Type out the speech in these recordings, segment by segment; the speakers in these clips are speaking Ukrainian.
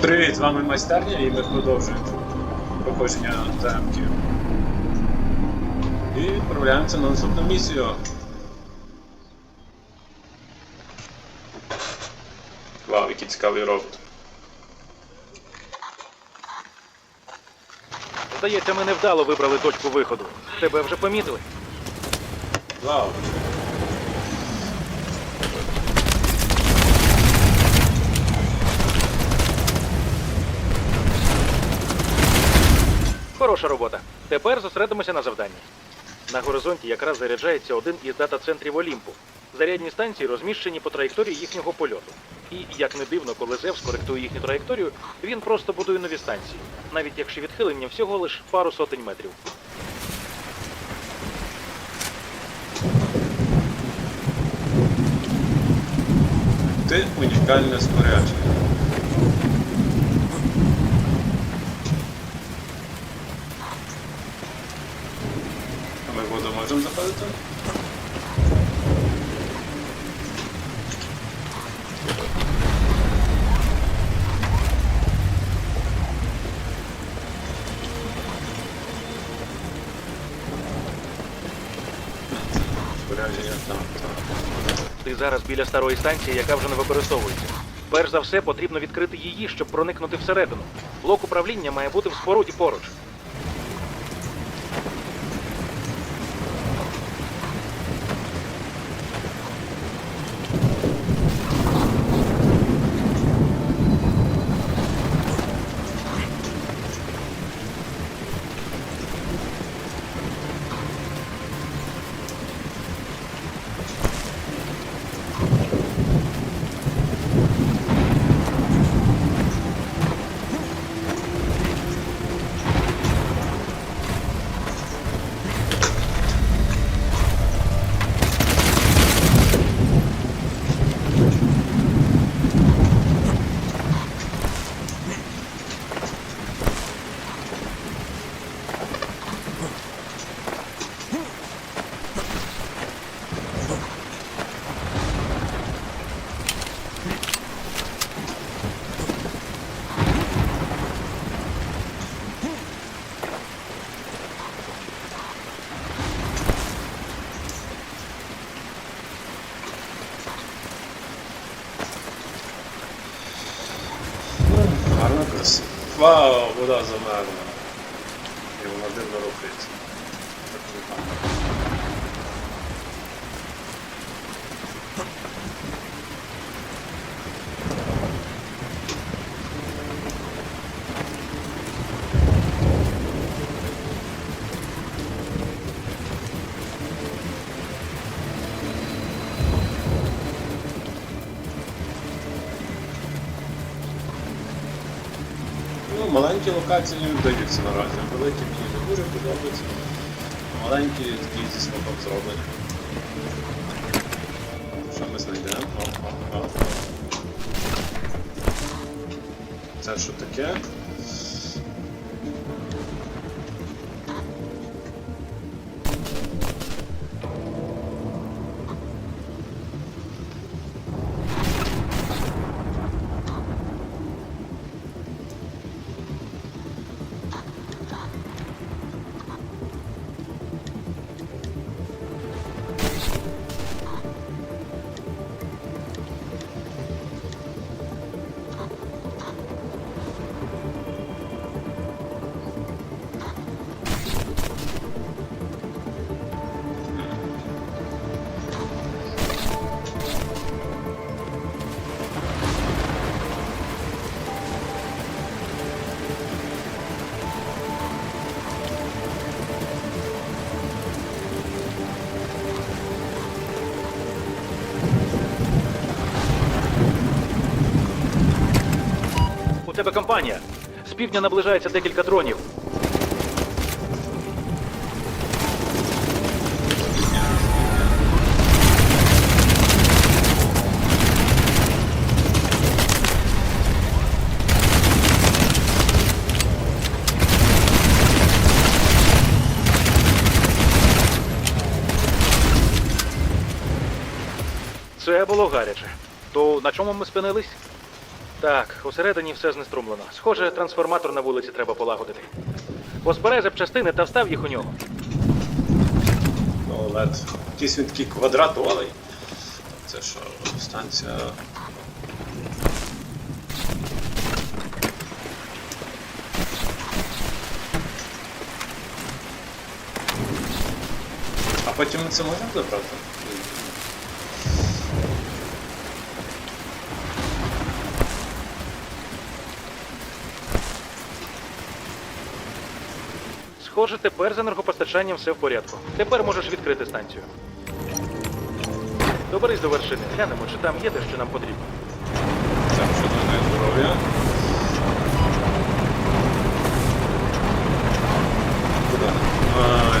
Привіт, з вами майстерня і ми продовжуємо проходження замків. І відправляємося на наступну місію. Вау, який цікавий робот. Здається, ми невдало вибрали точку виходу. Тебе вже помітили? Вау. Хороша робота. Тепер зосередимося на завданні. На горизонті якраз заряджається один із дата-центрів Олімпу. Зарядні станції розміщені по траєкторії їхнього польоту. І, як не дивно, коли Зевс коректує їхню траєкторію, він просто будує нові станції, навіть якщо відхилення всього лиш пару сотень метрів. Ти унікальне спорядження. А ми в воду там. Ти зараз біля старої станції, яка вже не використовується. Перш за все, потрібно відкрити її, щоб проникнути всередину. Блок управління має бути в споруді поруч. Вау, вода замерла. І вона дивно рухається. Так маленькі локації не вдаються наразі. Великі мені не дуже подобаються. Маленькі такі зі смаком зроблені. Що ми знайдемо? Це що таке? Тебе компанія. З півдня наближається декілька дронів. Це було гаряче. То на чому ми спинились? Так, усередині все знеструмлено. Схоже, трансформатор на вулиці треба полагодити. Позбирай запчастини та встав їх у нього. Ну, лед. Якийсь він такий квадратовий. Це що, станція. А потім це можемо забрати? Схоже, тепер з енергопостачанням все в порядку. Тепер можеш відкрити станцію. Доберись до вершини, глянемо, чи там є те, що нам потрібно. Там щодо здоров'я. Куди?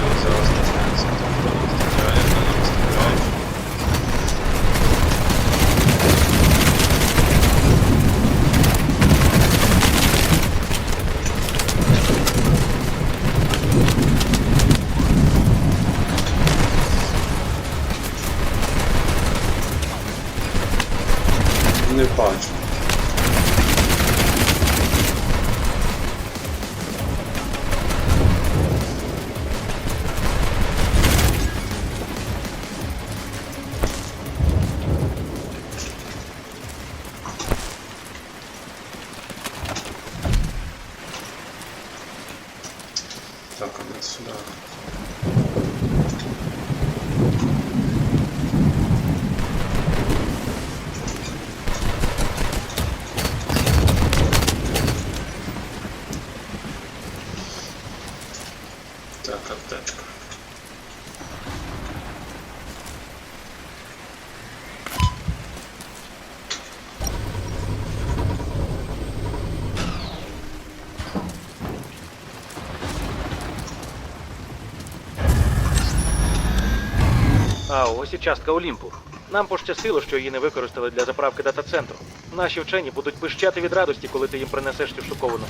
А ось і частка Олімпу. Нам пощастило, що її не використали для заправки дата-центру. Наші вчені будуть пищати від радості, коли ти їм принесеш цю штуковину.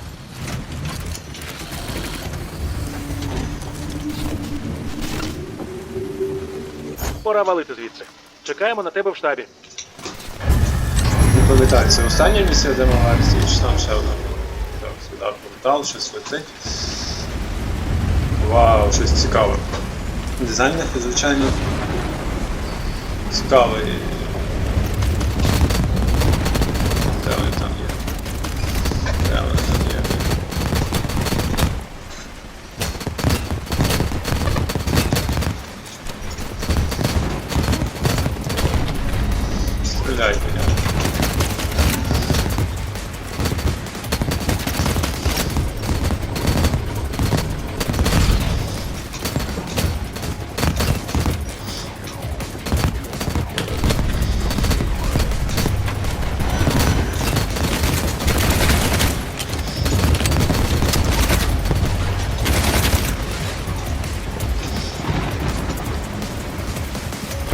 Пора валити звідси. Чекаємо на тебе в штабі. Не пам'ятаю, це остання місія демоверсії, чи там ще одна? Так, сюди портал, щось летить. Вау, щось цікаве. Дизайн їх, звичайно, цікавий.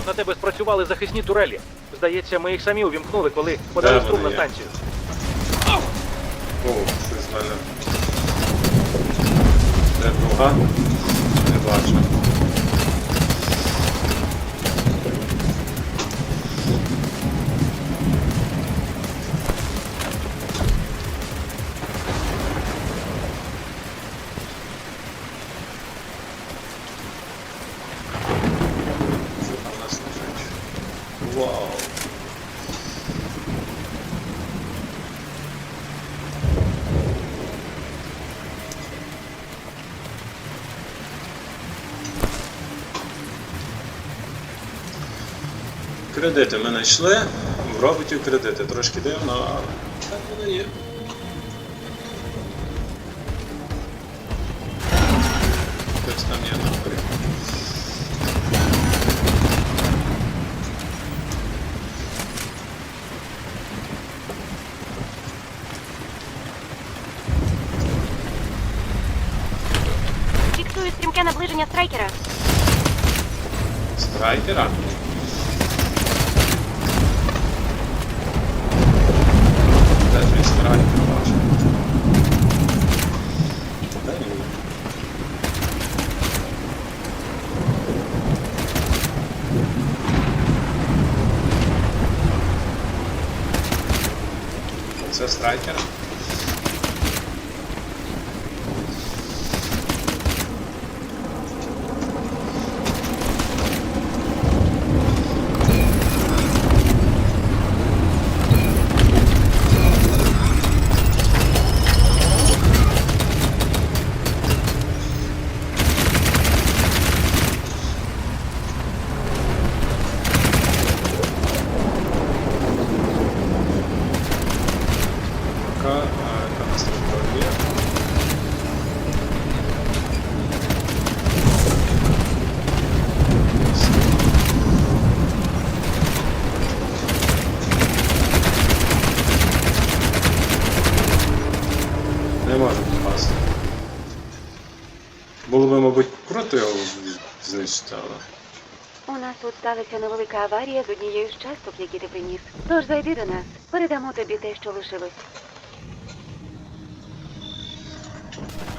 На тебе спрацювали захисні турелі. Здається, ми їх самі увімкнули, коли подали струм на вони є? станцію. О, мене. Де друга? Не бачу. Кредити ми знайшли. В роботів кредити. Трошки дивно, але так воно є. Хтось там є нахуй. Фіксую стрімке наближення страйкера. Страйкера. Де ж він страйкер бачу? Це страйкер. Пока е. Не можу попасти. Було би, мабуть, круто його знищити. У нас тут сталася невелика аварія з однією з часток, які ти приніс. Тож зайди до нас, передамо тобі те, що лишилось.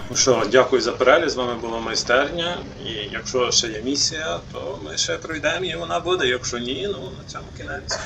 Ну що, дякую за перегляд, з вами була майстерня. І якщо ще є місія, то ми ще пройдемо і вона буде. Якщо ні, ну на цьому кінець.